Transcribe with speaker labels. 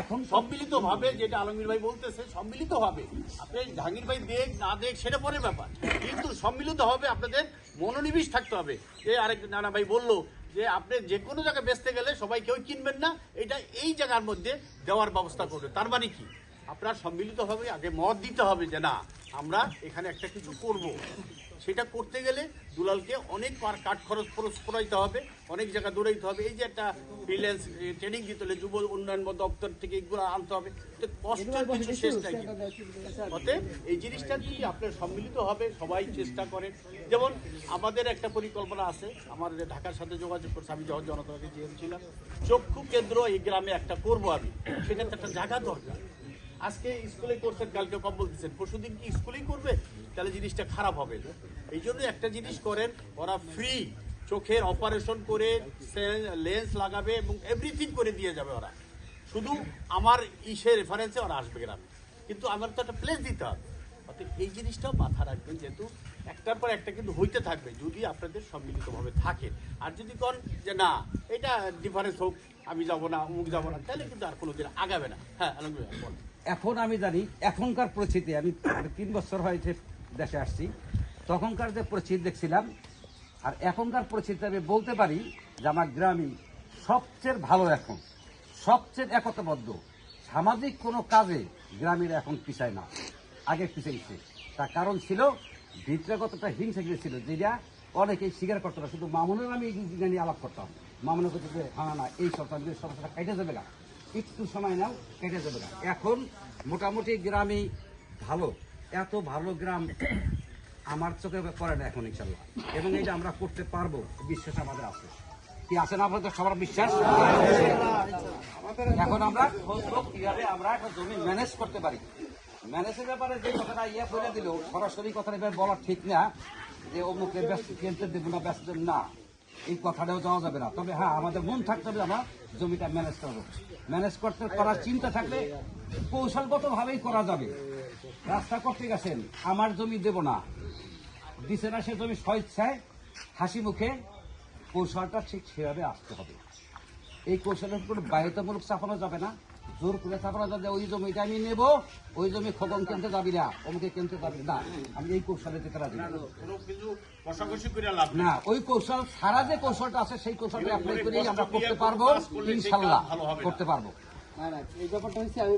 Speaker 1: এখন
Speaker 2: সম্মিলিত ভাবে যেটা আলমগীর ভাই বলতেছে সম্মিলিত ভাবে আপনি জাহাঙ্গীর ভাই দেখ না দেখ সেটা পরের ব্যাপার। কিন্তু সম্মিলিত হবে আপনাদের মনোনিবেশ থাকতে হবে। যে আরেক নানা ভাই বলল যে আপনি যে কোনো জায়গায় বেচতে গেলে সবাই কেউ কিনবেন না এটা এই জায়গার মধ্যে দেওয়ার ব্যবস্থা করবে। তার মানে কি? আপনার সম্মিলিত হবে আগে মত দিতে হবে যে না আমরা এখানে একটা কিছু করব। সেটা করতে গেলে দুলালকে অনেক পার কাঠ খরচ খরচ করাইতে হবে অনেক জায়গা দৌড়াইতে হবে। এই যে একটা ফ্রিল্যান্স ট্রেনিং দিতে হলে যুব উন্নয়ন দপ্তর থেকে এগুলো আনতে হবে। কষ্টের কিছু শেষ নাই অতএব এই জিনিসটা যদি আপনার সম্মিলিত হবে? সবাই চেষ্টা করেন। যেমন আমাদের একটা পরিকল্পনা আছে আমার ঢাকার সাথে যোগাযোগ করছে আমি যখন জনতাকে ছিলাম চক্ষু কেন্দ্র এই গ্রামে একটা করব আমি সেটাতে একটা জায়গা দরকার। আজকে স্কুলে করছেন কালকে কম বলতেছেন পরশু দিন কি স্কুলেই করবে? তাহলে জিনিসটা খারাপ হবে। এই জন্য একটা জিনিস করেন, ওরা ফ্রি চোখের অপারেশন করে লেন্স লাগাবে এবং এভরিথিং করে দিয়ে যাবে ওরা। শুধু আমার ইসে রেফারেন্সে ওরা আসবে গ্রামে কিন্তু আমার তো একটা প্লেস দিতে হবে। অর্থাৎ এই জিনিসটাও মাথা রাখবেন যেহেতু একটার পর একটা কিন্তু হইতে থাকবে, যদি আপনাদের সম্মিলিতভাবে থাকে। আর যদি কন যে না, এটা ডিফারেন্স হোক, আমি যাব না, অমুক যাব না, তাহলে কিন্তু আর কোনোদিন আগাবে না। হ্যাঁ
Speaker 1: এখন আমি জানি, এখনকার পরিস্থিতি, আমি তিন বছর হয়েছে দেশে আসছি। তখনকার যে পরিস্থিতি দেখছিলাম, আর এখনকার পরিস্থিতি আমি বলতে পারি যে আমার গ্রামই সবচেয়ে ভালো এখন, সবচেয়ে একতাবদ্ধ। সামাজিক কোনো কাজে গ্রামের এখন পিছায় না, আগে পিছাইছে তার কারণ ছিল ভিতরাগতটা হিংসা ছিল যেটা অনেকেই স্বীকার করতো না, শুধু মামুনের আমি এই নিয়ে আলাপ করতাম। মামুনের করতে যে হ্যাঁ না, এই সপ্তাহ সমস্যাটা কেটে যাবে না, একটু সময় নাও কেটে যাবে না। এখন মোটামুটি গ্রামে ভালো। এত ভালো গ্রাম আমার চোখে পড়ে না এখন ইনশাল্লাহ এবং এটা আমরা করতে পারব, বিশ্বাস আমাদের আছে। কি আছে না আপনাদের সবার বিশ্বাস? এখন আমরা কীভাবে আমরা একটা জমি ম্যানেজ করতে পারি? ম্যানেজের ব্যাপারে যে কথাটা ইয়ে করে দিল, সরাসরি কথাটা এবার বলা ঠিক না, যে অমুকে ব্যস্ত কিনতে দেবো না, ব্যস্ত না। এই কথাটাও যাওয়া যাবে না। তবে হ্যাঁ আমাদের মন থাকতে হবে আমরা জমিটা ম্যানেজ করব। ম্যানেজ করতে করার চিন্তা থাকলে কৌশলগত ভাবেই করা যাবে। রাস্তা করতে গেছেন, আমার জমি দেব না। দিছে না সে জমি স্বেচ্ছায় হাসি মুখে কৌশলটা ঠিক সেভাবে আসতে হবে। এই কৌশলের কোনো বাধ্যতামূলক চাপানো যাবে না। জোর করে চাপানো যাবে, ওই জমিটা আমি নেব, ওই জমি খবর কিনতে যাবি না, অমুকে কিনতে যাবি না। আমি এই কৌশলে যেতে রাজি না।
Speaker 2: করে
Speaker 1: ওই কৌশল সারা যে কৌশলটা আছে, সেই কৌশলটা অ্যাপ্লাই করেই আমরা করতে পারব, ইনশাল্লাহ। করতে পারব।
Speaker 3: এই ব্যাপারটা হচ্ছে আমি